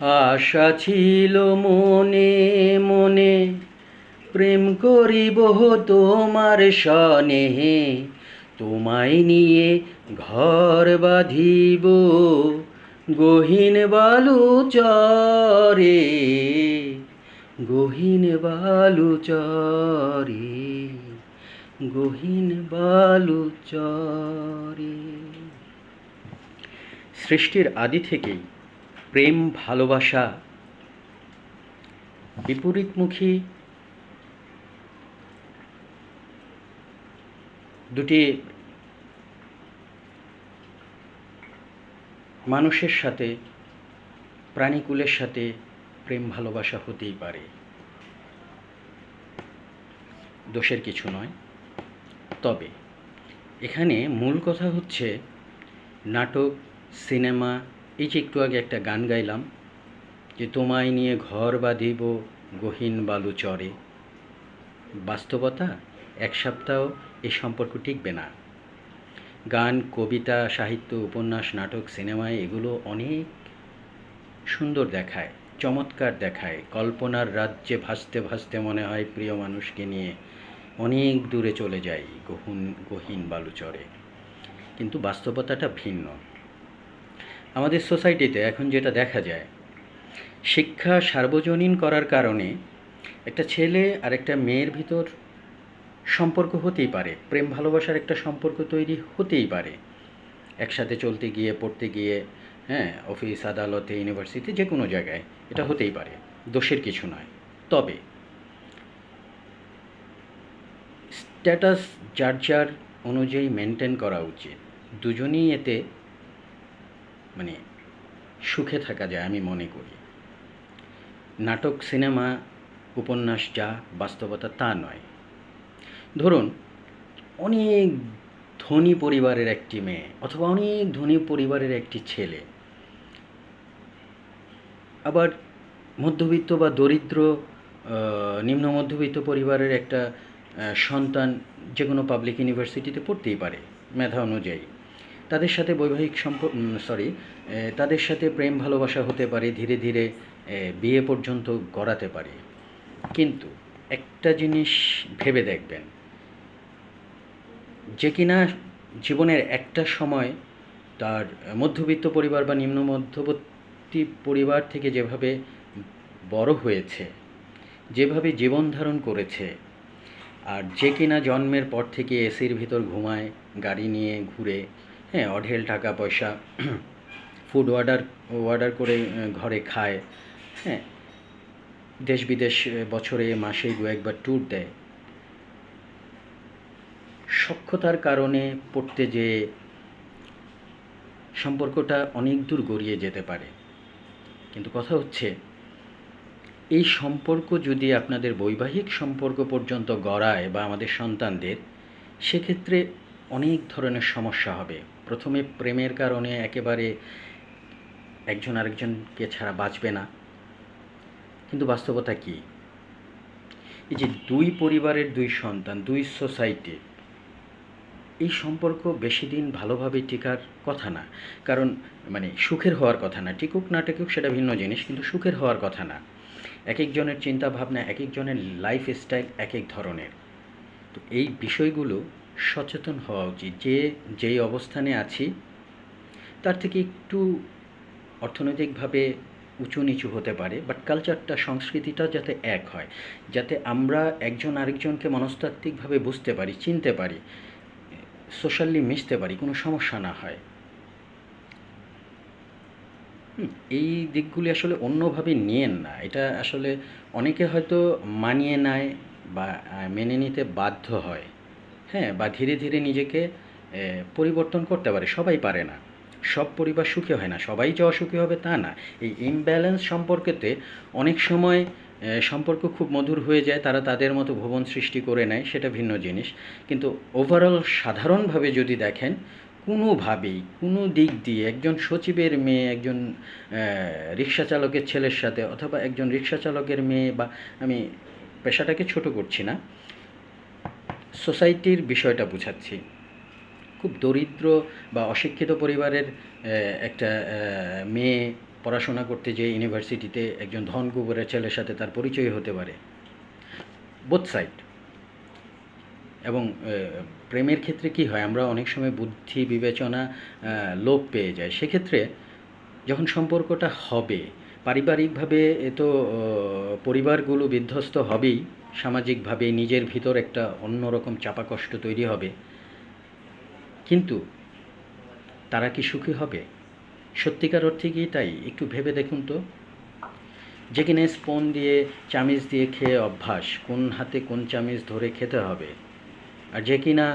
আশা ছিল মনে মনে প্রেম করিব তোমার সনে তোমায় নিয়ে ঘর বাঁধিব গহীন বালু চরে গহীন বালু চরে গহীন বালু চরে সৃষ্টির আদি থেকেই প্রেম ভালোবাসা বিপরীতমুখী দুটি মানুষের সাথে, প্রাণীকুলের সাথে প্রেম ভালোবাসা হতেই পারে। দোষের কিছু নয়। তবে এখানে মূল কথা হচ্ছে নাটক, সিনেমা এই যে একটু আগে একটা গান গাইলাম, যে তোমায় নিয়ে ঘর বাঁধিব গহীন বালু চরে। বাস্তবতা? এক সপ্তাহ এই সম্পর্ক টিকবে না। গান, কবিতা, সাহিত্য, উপন্যাস, নাটক, সিনেমায় এগুলো অনেক সুন্দর দেখায়, চমৎকার দেখায়। কল্পনার রাজ্যে ভাসতে ভাসতে মনে হয় প্রিয় মানুষকে নিয়ে অনেক দূরে চলে যাই গহীন গহীন বালুচরে কিন্তু বাস্তবতাটা ভিন্ন। আমাদের সোসাইটিতে এখন যেটা দেখা যায়, শিক্ষা সার্বজনীন করার কারণে একটা ছেলে আর একটা মেয়ের ভিতর সম্পর্ক হতেই পারে, প্রেম ভালোবাসার একটা সম্পর্ক তৈরি হতেই পারে। একসাথে চলতে গিয়ে, পড়তে গিয়ে হ্যাঁ অফিস, আদালতে, ইউনিভার্সিটি যে কোনো জায়গায় এটা হতেই পারে, দোষের কিছু নয়। তবে স্ট্যাটাস যার যার অনুযায়ী মেনটেন করা উচিত। দুজনেই এতে মানে সুখে থাকা যায় আমি মনে করি। নাটক, সিনেমা, উপন্যাস যা বাস্তবতা তা নয়। ধরুন, অনেক ধনী পরিবারের একটি মেয়ে অথবা অনেক ধনী পরিবারের একটি ছেলে, আবার মধ্যবিত্ত বা দরিদ্র নিম্ন মধ্যবিত্ত পরিবারের একটা সন্তান যে কোনো পাবলিক ইউনিভার্সিটিতে পড়তেই পারে, মেধা অনুযায়ী। তাদের সাথে বৈবাহিক সম্পর্ক সরি তাদের সাথে প্রেম ভালোবাসা হতে পারে, ধীরে ধীরে বিয়ে পর্যন্ত গড়াতে পারে। কিন্তু একটা জিনিস ভেবে দেখবেন, যে কিনা জীবনের একটা সময় তার মধ্যবিত্ত পরিবার বা নিম্ন মধ্যবর্তী পরিবার থেকে যেভাবে বড় হয়েছে, যেভাবে জীবন ধারণ করেছে, আর যে কিনা জন্মের পর থেকে এসির ভিতর ঘুমায়, গাড়ি নিয়ে ঘুরে হ্যাঁ অঢেল টাকা পয়সা ফুড অর্ডার অর্ডার করে ঘরে খায়। হ্যাঁ দেশ বিদেশ বছরে, মাসে দু একবার ট্যুর দেয়। সক্ষতার কারণে পড়তে যে সম্পর্কটা অনেক দূর গড়িয়ে যেতে পারে। কিন্তু কথা হচ্ছে, এই সম্পর্ক যদি আপনাদের বৈবাহিক সম্পর্ক পর্যন্ত গড়ায় বা আমাদের সন্তানদের, সেক্ষেত্রে অনেক ধরনের সমস্যা হবে। প্রথমে প্রেমের কারণে একেবারে একজন আরেকজনকে ছাড়া বাঁচবে না। কিন্তু বাস্তবতা কী? এই যে দুই পরিবারের দুই সন্তান, দুই সোসাইটি, এই সম্পর্ক বেশি দিন ভালোভাবে টিকার কথা না। কারণ মানে সুখের হওয়ার কথা না। টিকুক না টিকুক সেটা ভিন্ন জিনিস, কিন্তু সুখের হওয়ার কথা না। এক একজনের চিন্তাভাবনা এক একজনের লাইফ স্টাইল এক এক ধরনের। তো এই বিষয়গুলো সচেতন হওয়া উচিত। যে, যেই অবস্থানে আছি, তার থেকে একটু অর্থনৈতিকভাবে উঁচু নিচু হতে পারে বাট কালচারটা সংস্কৃতিটা যাতে এক হয়, যাতে আমরা একজন আরেকজনকে মনস্তাত্ত্বিকভাবে বুঝতে পারি, চিনতে পারি সোশ্যালি মিশতে পারি, কোনো সমস্যা না হয়। এই দিকগুলি আসলে অন্যভাবে নিয়েন না। এটা আসলে অনেকে হয়তো মানিয়ে নেয় বা মেনে নিতে বাধ্য হয়। হ্যাঁ বা ধীরে ধীরে নিজেকে পরিবর্তন করতে পারে। সবাই পারে না। সব পরিবার সুখী হয় না। সবাই যে অসুখী হবে তা না। এই ইমব্যালেন্স সম্পর্কেতে অনেক সময় সম্পর্ক খুব মধুর হয়ে যায়। তারা তাদের মতো ভুবন সৃষ্টি করে নেয়, সেটা ভিন্ন জিনিস। কিন্তু ওভারঅল সাধারণভাবে যদি দেখেন, কোনোভাবেই, কোনো দিক দিয়ে একজন সচিবের মেয়ে, একজন রিক্সা চালকের ছেলের সাথে অথবা একজন রিক্সা চালকের মেয়ে বা আমি পেশাটাকে ছোট করছি না সোসাইটির বিষয়টা বুঝাচ্ছি। খুব দরিদ্র বা অশিক্ষিত পরিবারের একটা মেয়ে পড়াশোনা করতে যেয়ে ইউনিভার্সিটিতে একজন ধনকুবেরের ছেলের সাথে তার পরিচয় হতে পারে। Both side. এবং প্রেমের ক্ষেত্রে কি হয়, আমরা অনেক সময় বুদ্ধি বিবেচনা লোপ পেয়ে যাই। সেক্ষেত্রে যখন সম্পর্কটা হবে পারিবারিকভাবে এ তো পরিবারগুলো বিধ্বস্ত হবেই, সামাজিকভাবে নিজের ভিতর একটা অন্যরকম চাপা কষ্ট তৈরি হবে। কিন্তু তারা কি সুখী হবে? সত্যিকার অর্থে কি তাই? একটু ভেবে দেখুন তো। যে কিনা স্পন দিয়ে, চামিচ দিয়ে খেয়ে অভ্যাস, কোন হাতে কোন চামিচ ধরে খেতে হবে? আর যে কিনা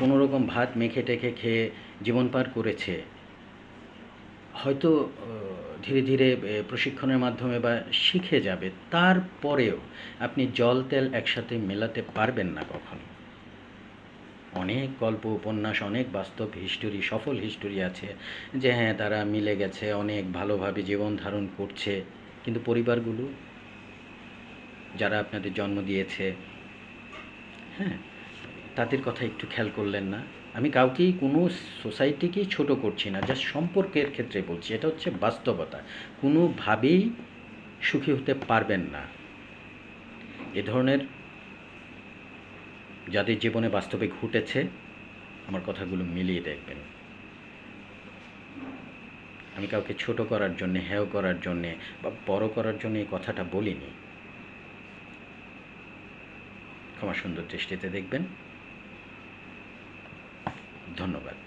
কোনো রকম ভাত মেখে টেখে খেয়ে জীবন পার করেছে। হয়তো ধীরে ধীরে প্রশিক্ষণের মাধ্যমে বা শিখে যাবে, তারপরেও আপনি জল তেল একসাথে মেলাতে পারবেন না কখনো। অনেক গল্প, উপন্যাস, অনেক বাস্তব হিস্টোরি, সফল হিস্টোরি আছে যে হ্যাঁ তারা মিলে গেছে, অনেক ভালোভাবে জীবন ধারণ করছে, কিন্তু পরিবারগুলো যারা আপনাদের জন্ম দিয়েছে হ্যাঁ তাদের কথা একটু খেয়াল করলেন না। আমি কাউকেই কোনো সোসাইটিকেই ছোট করছি না, জাস্ট সম্পর্কের ক্ষেত্রে বলছি এটা হচ্ছে বাস্তবতা। কোনোভাবেই সুখী হতে পারবেন না। এ ধরনের যাদের জীবনে বাস্তবে ঘটেছে, আমার কথাগুলো মিলিয়ে দেখবেন। আমি কাউকে ছোট করার জন্যে, হেয় করার জন্যে বা বড় করার জন্য এই কথাটা বলিনি। ক্ষমা সুন্দর দৃষ্টিতে দেখবেন। ধন্যবাদ।